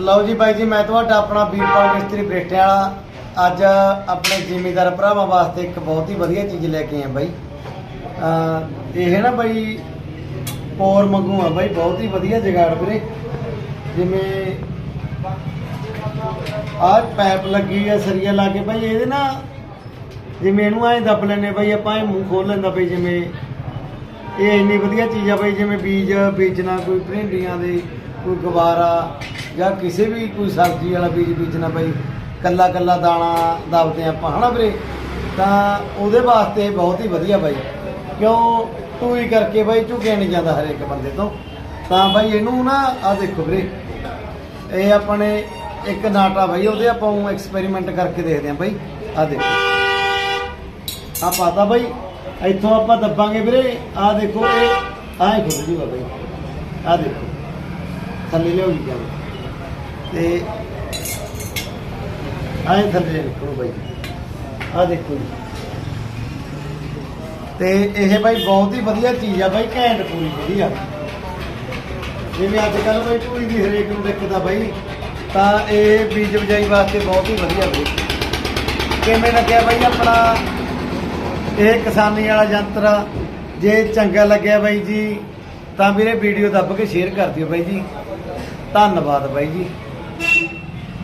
ਲਓ ਜੀ ਬਾਈ ਜੀ, ਮੈਂ ਤੁਹਾਡਾ ਆਪਣਾ ਵੀਰਪਾਲ ਮਿਸਤਰੀ ਬਰੇਟਿਆਂ ਵਾਲਾ। ਅੱਜ ਆਪਣੇ ਜ਼ਿਮੀਦਾਰ ਭਰਾਵਾਂ ਵਾਸਤੇ ਇੱਕ ਬਹੁਤ ਹੀ ਵਧੀਆ ਚੀਜ਼ ਲੈ ਕੇ ਆਇਆ ਬਾਈ। ਇਹ ਨਾ ਬਾਈ, ਪੋਰ ਮੰਗੂ ਆ ਬਾਈ, ਬਹੁਤ ਹੀ ਵਧੀਆ ਜਗਾੜ ਵੀਰੇ। ਜਿਵੇਂ ਆਹ ਪੈਪ ਲੱਗੀ ਆ, ਸਰੀਆ ਲਾ ਕੇ ਬਾਈ, ਇਹਦੇ ਨਾ ਜਿਵੇਂ ਇਹਨੂੰ ਐਂ ਦੱਬ ਲੈਨੇ ਬਾਈ, ਆਪਾਂ ਇਹ ਮੂੰਹ ਖੋਲ ਲੈਂਦਾ ਬਈ, ਜਿਵੇਂ ਇਹ ਇੰਨੀ ਵਧੀਆ ਚੀਜ਼ ਆ ਬਈ, ਜਿਵੇਂ ਬੀਜ ਬੀਜਣਾ, ਕੋਈ ਭਿੰਡੀਆਂ ਦੇ, ਕੋਈ ਗਵਾਰਾ ਜਾਂ ਕਿਸੇ ਵੀ ਕੋਈ ਸਬਜ਼ੀ ਵਾਲਾ ਬੀਜ ਬੀਜਣਾ ਬਾਈ, ਕੱਲਾ ਕੱਲਾ ਦਾਣਾ ਦਬਦੇ ਆਪਾਂ, ਹਨਾ ਵੀਰੇ? ਤਾਂ ਉਹਦੇ ਵਾਸਤੇ ਬਹੁਤ ਹੀ ਵਧੀਆ ਬਾਈ। ਕਿਉਂ? ਟੂਈ ਕਰਕੇ ਬਾਈ, ਝੁਕਿਆ ਨਹੀਂ ਜਾਂਦਾ ਹਰੇਕ ਬੰਦੇ ਤੋਂ। ਤਾਂ ਬਾਈ ਇਹਨੂੰ ਨਾ ਆ ਦੇਖੋ ਵੀਰੇ, ਇਹ ਆਪਣੇ ਇੱਕ ਨਾਟਾ ਬਾਈ, ਉਹਦੇ ਆਪਾਂ ਐਕਸਪੈਰੀਮੈਂਟ ਕਰਕੇ ਦੇਖਦੇ ਆਂ ਬਾਈ। ਆ ਦੇਖੋ। ਆ ਪਾਤਾ ਬਾਈ। ਇੱਥੋਂ ਆਪਾਂ ਦੱਬਾਂਗੇ ਵੀਰੇ। ਆ ਦੇਖੋ, ਇਹ, ਆਹ ਖੁੱਲ ਜੂਗਾ ਬਾਈ। ਆ ਦੇਖੋ। ਥੱਲੇ ਲਿਓ ਜੀ ਤੇ ਆਏ ਥੱਲੇ ਨਿਕਲੋ ਬਾਈ ਆ ਦੇਖੋ ਜੀ। ਤੇ ਇਹ ਬਾਈ ਬਹੁਤ ਹੀ ਵਧੀਆ ਚੀਜ਼ ਆ ਬਾਈ, ਘੈਂਟ ਪੂਰੀ ਵਧੀਆ ਜਿਵੇਂ ਅੱਜ ਕੱਲ ਬਾਈ ਪੂਰੀ ਦੀ ਹਰੇਕ ਨੂੰ ਦਿੱਕਤ ਆ ਬਾਈ, ਤਾਂ ਇਹ ਬੀਜ ਬਜਾਈ ਵਾਸਤੇ ਬਹੁਤ ਹੀ ਵਧੀਆ ਬਾਈ। ਕਿਵੇਂ ਲੱਗਿਆ ਬਾਈ ਆਪਣਾ? ਇਹ ਕਿਸਾਨੀ ਵਾਲਾ ਯੰਤਰ ਜੇ ਚੰਗਾ ਲੱਗਿਆ ਬਾਈ ਜੀ, ਤਾਂ ਵੀਰੇ ਵੀਡੀਓ ਦੱਬ ਕੇ ਸ਼ੇਅਰ ਕਰ ਦਿਓ ਬਾਈ ਜੀ। ਧੰਨਵਾਦ ਬਾਈ ਜੀ।